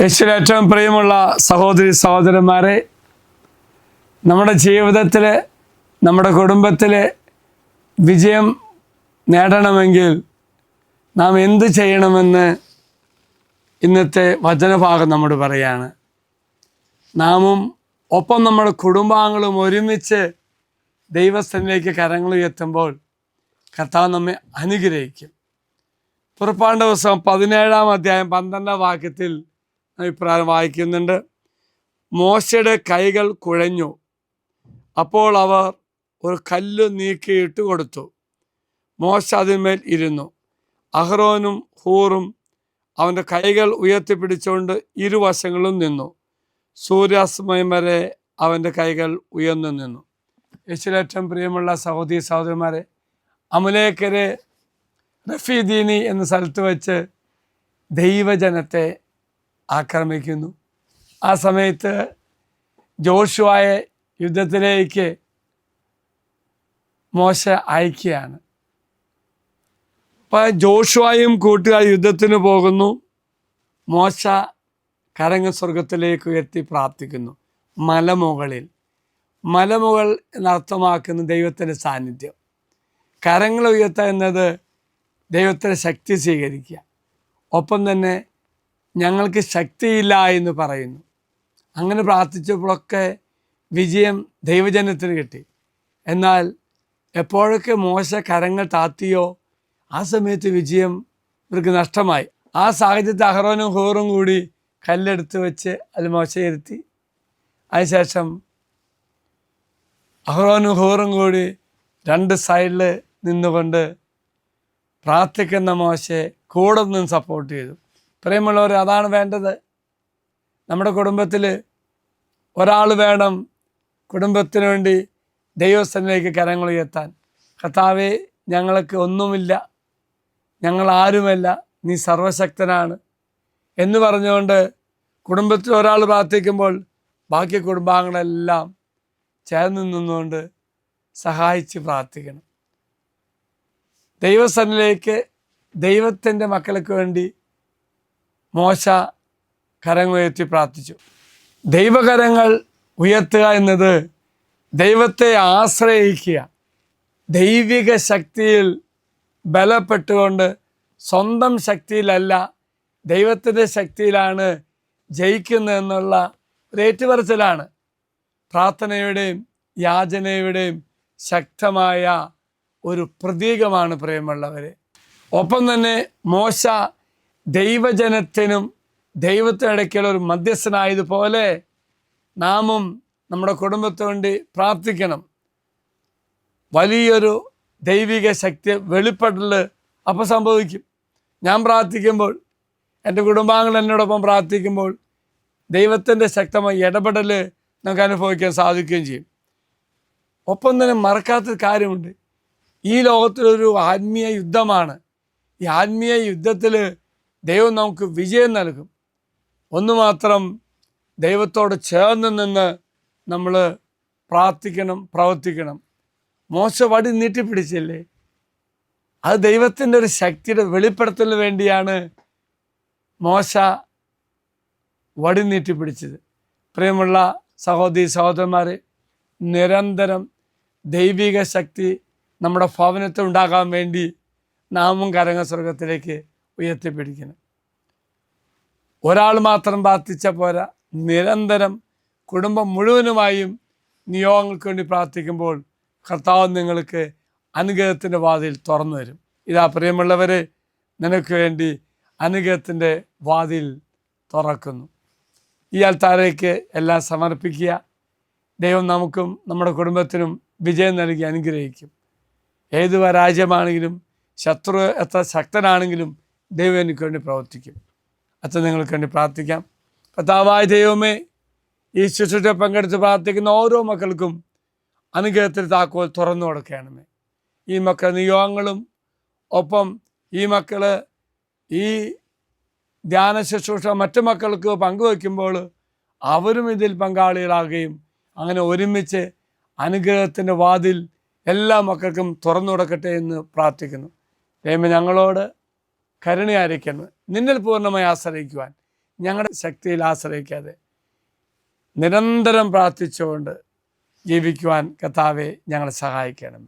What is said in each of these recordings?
യേശുവിൽ ഏറ്റവും പ്രിയമുള്ള സഹോദരി സഹോദരന്മാരെ നമ്മുടെ ജീവിതത്തിൽ നമ്മുടെ കുടുംബത്തിൽ വിജയം നേടണമെങ്കിൽ നാം എന്ത് ചെയ്യണമെന്ന് ഇന്നത്തെ വചനഭാഗം നമ്മോട് പറയാണ്. നാമും ഒപ്പം നമ്മുടെ കുടുംബാംഗങ്ങളും ഒരുമിച്ച് ദൈവസ്ഥനിലേക്ക് കരങ്ങൾ ഉയർത്തുമ്പോൾ കർത്താവ് നമ്മെ അനുഗ്രഹിക്കും. പുറപ്പാണ്ട ദിവസം പതിനേഴാം അധ്യായം പന്ത്രണ്ടാം വാക്യത്തിൽ ഇപ്രകാരം വായിക്കുന്നുണ്ട്. മോശയുടെ കൈകൾ കുഴഞ്ഞു. അപ്പോൾ അവർ ഒരു കല്ല് നീക്കിയിട്ട് കൊടുത്തു. മോശ അതിന്മേൽ ഇരുന്നു. അഹ്റോനും ഹൂറും അവന്റെ കൈകൾ ഉയർത്തിപ്പിടിച്ചുകൊണ്ട് ഇരുവശങ്ങളും നിന്നു. സൂര്യാസ്തമയം വരെ അവന്റെ കൈകൾ ഉയർന്നു നിന്നു. യേശുലേറ്റം പ്രിയമുള്ള സഹോദരി സഹോദരന്മാരെ അമലേക്കരെ റഫീദീനി എന്ന സ്ഥലത്ത് വെച്ച് ദൈവജനത്തെ ആക്രമിക്കുന്നു. ആ സമയത്ത് ജോഷുവായെ യുദ്ധത്തിലേക്ക് മോശ അയക്കുകയാണ്. അപ്പം ജോഷുവായും കൂട്ടുകാർ യുദ്ധത്തിന് പോകുന്നു. മോശ കരങ്ങ സ്വർഗത്തിലേക്ക് ഉയർത്തി പ്രാർത്ഥിക്കുന്നു. മലമുകളിൽ. മലമുകൾ എന്നർത്ഥമാക്കുന്ന ദൈവത്തിന്റെ സാന്നിധ്യം. കരങ്ങൾ ഉയർത്തുക എന്നത് ദൈവത്തിന്റെ ശക്തി സ്വീകരിക്കുക. ഒപ്പം തന്നെ ഞങ്ങൾക്ക് ശക്തിയില്ല എന്ന് പറയുന്നു. അങ്ങനെ പ്രാർത്ഥിച്ചപ്പോഴൊക്കെ വിജയം ദൈവജനത്തിന് കിട്ടി. എന്നാൽ എപ്പോഴൊക്കെ മോശ കരങ്ങൾ താത്തിയോ ആ സമയത്ത് വിജയം ഇവർക്ക് നഷ്ടമായി. ആ സാഹചര്യത്തിൽ അഹ്റോനും ഹോറും കൂടി കല്ലെടുത്ത് വെച്ച് അത് മോശയിരുത്തി. അതിനുശേഷം അഹ്റോനും ഹോറും കൂടി രണ്ട് സൈഡിൽ നിന്നുകൊണ്ട് പ്രാർത്ഥിക്കുന്ന മോശയെ കൂടെ നിന്ന് സപ്പോർട്ട് ചെയ്തു. പ്രിയമുള്ളവർ അതാണ് വേണ്ടത്. നമ്മുടെ കുടുംബത്തിൽ ഒരാൾ വേണം കുടുംബത്തിന് വേണ്ടി ദൈവസ്ഥനിലേക്ക് കരങ്ങൾ ഉയർത്താൻ കർത്താവെ ഞങ്ങൾക്ക് ഒന്നുമില്ല. ഞങ്ങൾ ആരുമല്ല. നീ സർവശക്തനാണ്. എന്ന് പറഞ്ഞുകൊണ്ട് കുടുംബത്തിൽ ഒരാൾ പ്രാർത്ഥിക്കുമ്പോൾ ബാക്കി കുടുംബാംഗങ്ങളെല്ലാം ചേർന്ന് നിന്നുകൊണ്ട് സഹായിച്ച് പ്രാർത്ഥിക്കണം. ദൈവസ്ഥനിലേക്ക് ദൈവത്തിന്റെ മക്കൾക്ക് വേണ്ടി മോശ കരങ്ങൾ ഉയർത്തി പ്രാർത്ഥിച്ചു. ദൈവകരങ്ങൾ ഉയർത്തുക എന്നത് ദൈവത്തെ ആശ്രയിക്കുക. ദൈവിക ശക്തിയിൽ ബലപ്പെട്ടുകൊണ്ട് സ്വന്തം ശക്തിയിലല്ല ദൈവത്തിന്റെ ശക്തിയിലാണ് ജയിക്കുന്നതെന്നുള്ള ഒരു ഏറ്റുപറച്ചിലാണ്. പ്രാർത്ഥനയുടെയും യാചനയുടെയും ശക്തമായ ഒരു പ്രതീകമാണ് പ്രിയമുള്ളവരെ. ഒപ്പം തന്നെ മോശ ദൈവജനത്തിനും ദൈവത്തിനിടയ്ക്കുള്ള ഒരു മധ്യസ്ഥനായതുപോലെ നാമും നമ്മുടെ കുടുംബത്തിന് വേണ്ടി പ്രാർത്ഥിക്കണം. വലിയൊരു ദൈവിക ശക്തി വെളിപ്പെടൽ അപ്പോൾ സംഭവിക്കും. ഞാൻ പ്രാർത്ഥിക്കുമ്പോൾ എന്റെ കുടുംബാംഗങ്ങൾ എന്നോടൊപ്പം പ്രാർത്ഥിക്കുമ്പോൾ ദൈവത്തിന്റെ ശക്തമായ ഇടപെടൽ നമുക്ക് അനുഭവിക്കാൻ സാധിക്കുകയും ചെയ്യും. ഒപ്പം തന്നെ മറക്കാത്തൊരു കാര്യമുണ്ട്. ഈ ലോകത്തിലൊരു ആത്മീയ യുദ്ധമാണ്. ഈ ആത്മീയ യുദ്ധത്തിൽ ദൈവം നമുക്ക് വിജയം നൽകും. ഒന്ന് മാത്രം ദൈവത്തോട് ചേർന്ന് നിന്ന് നമ്മൾ പ്രാർത്ഥിക്കണം പ്രവർത്തിക്കണം. മോശ വടി നീട്ടിപ്പിടിച്ചില്ലേ? അത് ദൈവത്തിന്റെ ഒരു ശക്തിയുടെ വെളിപ്പെടുത്തലിന് വേണ്ടിയാണ് മോശ വടി നീട്ടിപ്പിടിച്ചത്. പ്രിയമുള്ള സഹോദരി സഹോദരന്മാരെ നിരന്തരം ദൈവിക ശക്തി നമ്മുടെ ഭവനത്തിൽ ഉണ്ടാകാൻ വേണ്ടി നാമും കരങ്ങ സ്വർഗത്തിലേക്ക് ഉയർത്തിപ്പിടിക്കണം ഒരാൾ മാത്രം പ്രാർത്ഥിച്ച പോരാ. നിരന്തരം കുടുംബം മുഴുവനുമായും നിയോഗങ്ങൾക്ക് വേണ്ടി പ്രാർത്ഥിക്കുമ്പോൾ കർത്താവ് നിങ്ങൾക്ക് അനുഗ്രഹത്തിന്റെ വാതിൽ തുറന്നു വരും ഇതാ പ്രിയമുള്ളവരെ നിനക്ക് വേണ്ടി അനുഗ്രഹത്തിന്റെ വാതിൽ തുറക്കുന്നു. ഈ ആൾത്താരേക്ക് എല്ലാം സമർപ്പിക്കുക. ദൈവം നമുക്കും നമ്മുടെ കുടുംബത്തിനും വിജയം നൽകി അനുഗ്രഹിക്കും. ഏത് രാജ്യമാണെങ്കിലും ശത്രു എത്ര ശക്തനാണെങ്കിലും ദൈവം എനിക്ക് വേണ്ടി പ്രവർത്തിക്കും. അച്ഛൻ നിങ്ങൾക്ക് വേണ്ടി പ്രാർത്ഥിക്കാം. കർത്താവായ ദൈവമേ ഈ ശുശ്രൂഷ പങ്കെടുത്ത് പ്രാർത്ഥിക്കുന്ന ഓരോ മക്കൾക്കും അനുഗ്രഹത്തിൽ താക്കോൽ തുറന്നു കൊടുക്കണമേ. ഈ മക്കൾ നിയോഗങ്ങളും ഒപ്പം ഈ മക്കൾ ഈ ധ്യാന ശുശ്രൂഷ മറ്റു മക്കൾക്ക് പങ്കുവയ്ക്കുമ്പോൾ അവരും ഇതിൽ പങ്കാളികളാകുകയും അങ്ങനെ ഒരുമിച്ച് അനുഗ്രഹത്തിന്റെ വാതിൽ എല്ലാ മക്കൾക്കും തുറന്നു കൊടുക്കട്ടെ എന്ന് പ്രാർത്ഥിക്കുന്നു. ദൈവം ഞങ്ങളോട് കരുണയായിരിക്കുന്നു. നിന്നിൽ പൂർണമായി ആശ്രയിക്കുവാൻ. ഞങ്ങളുടെ ശക്തിയിൽ ആശ്രയിക്കാതെ നിരന്തരം പ്രാർത്ഥിച്ചുകൊണ്ട് ജീവിക്കുവാൻ കർത്താവെ ഞങ്ങളെ സഹായിക്കണമേ.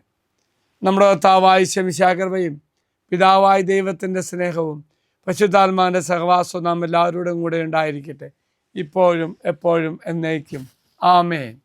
നമ്മുടെ കർത്താവായ ശമിശാകൃപയും പിതാവായ ദൈവത്തിന്റെ സ്നേഹവും പശുതാത്മാവിന്റെ സഹവാസവും നാം എല്ലാവരോടും കൂടെ ഉണ്ടായിരിക്കട്ടെ. ഇപ്പോഴും എപ്പോഴും എന്നേക്കും. ആമേൻ.